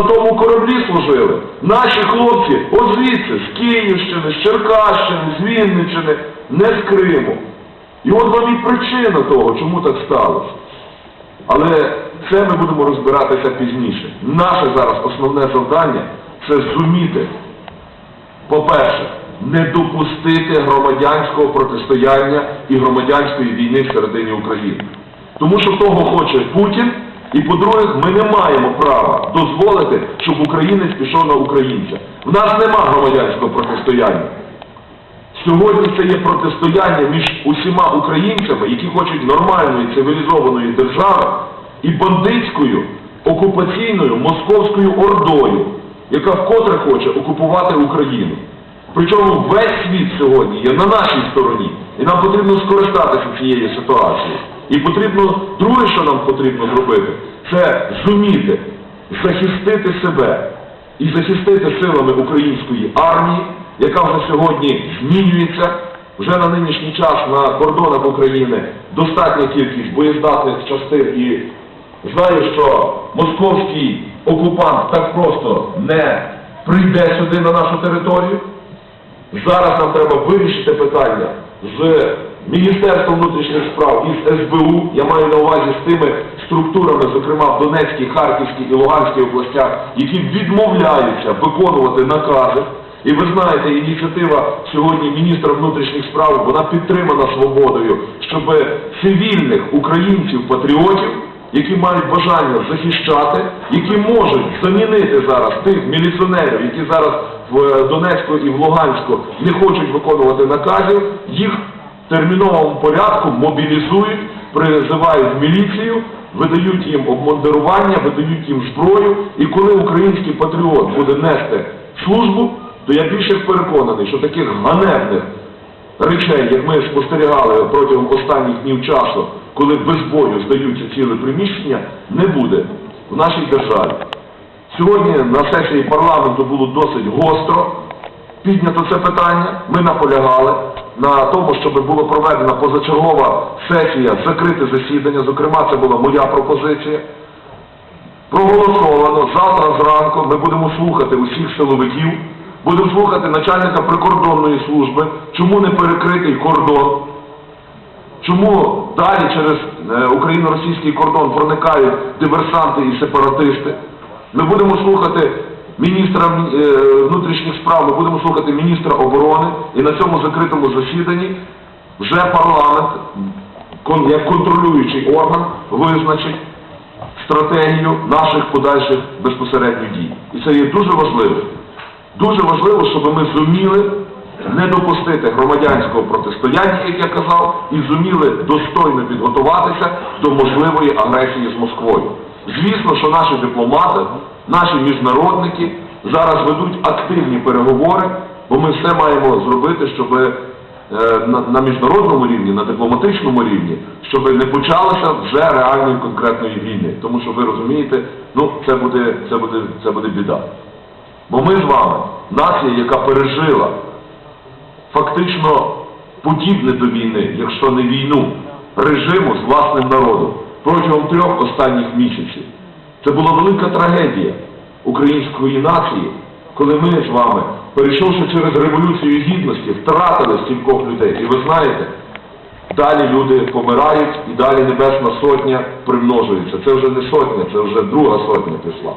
на тому кораблі служили. Наші хлопці от звідси, з Київщини, з Черкащини, з Вінниччини, не з Криму. І от вам і причина того, чому так сталося. Але це ми будемо розбиратися пізніше. Наше зараз основне завдання це зуміти, по-перше, не допустити громадянського протистояння і громадянської війни всередині України. Тому що того хоче Путін, і по-друге, ми не маємо права дозволити, щоб українець пішов на українця. В нас нема громадянського протистояння. Сьогодні це є протистояння між усіма українцями, які хочуть нормальної цивілізованої держави і бандитською окупаційною московською ордою, яка вкотре хоче окупувати Україну. Причому весь світ сьогодні є на нашій стороні, і нам потрібно скористатися цією ситуацією. І потрібно, друге, що нам потрібно зробити, це зуміти захистити себе і захистити силами української армії, яка вже сьогодні змінюється. Вже на нинішній час на кордонах України достатня кількість боєздатних частин і знаю, що московський окупант так просто не прийде сюди на нашу територію. Зараз нам треба вирішити питання з Міністерством внутрішніх справ і з СБУ. Я маю на увазі з тими структурами, зокрема в Донецькій, Харківській і Луганській областях, які відмовляються виконувати накази. І ви знаєте, ініціатива сьогодні міністра внутрішніх справ, вона підтримана свободою, щоб цивільних українців-патріотів, які мають бажання захищати, які можуть замінити зараз тих міліціонерів, які зараз в е, Донецьку і в Луганську не хочуть виконувати наказів, їх терміновому порядку мобілізують, призивають міліцію, видають їм обмундирування, видають їм зброю, і коли український патріот буде нести службу, то я більше переконаний, що таких ганебних речей, як ми спостерігали протягом останніх днів часу, коли без бою здаються ціле приміщення, не буде в нашій державі. Сьогодні на сесії парламенту було досить гостро піднято це питання. Ми наполягали на тому, щоб була проведена позачергова сесія, закрите засідання. Зокрема, це була моя пропозиція. Проголосовано завтра зранку. Ми будемо слухати усіх силовиків, будемо слухати начальника прикордонної служби, чому не перекритий кордон. Чому далі через е, україно-російський кордон проникають диверсанти і сепаратисти? Ми будемо слухати міністра е, внутрішніх справ, ми будемо слухати міністра оборони, і на цьому закритому засіданні вже парламент, як контролюючий орган, визначить стратегію наших подальших безпосередньо дій. І це є дуже важливо. Дуже важливо, щоб ми зуміли не допустити громадянського протистояння, як я казав, і зуміли достойно підготуватися до можливої агресії з Москвою. Звісно, що наші дипломати, наші міжнародники зараз ведуть активні переговори, бо ми все маємо зробити, щоб е, на, на міжнародному рівні, на дипломатичному рівні, щоб не почалося вже реальної конкретної війни. Тому що ви розумієте, ну це буде, це буде, це буде біда. Бо ми з вами, нація, яка пережила фактично подібне до війни, якщо не війну, режиму з власним народом протягом трьох останніх місяців. Це була велика трагедія української нації, коли ми з вами, перейшовши через революцію гідності, втратили стількох людей. І ви знаєте, далі люди помирають і далі Небесна Сотня примножується. Це вже не сотня, це вже друга сотня пішла.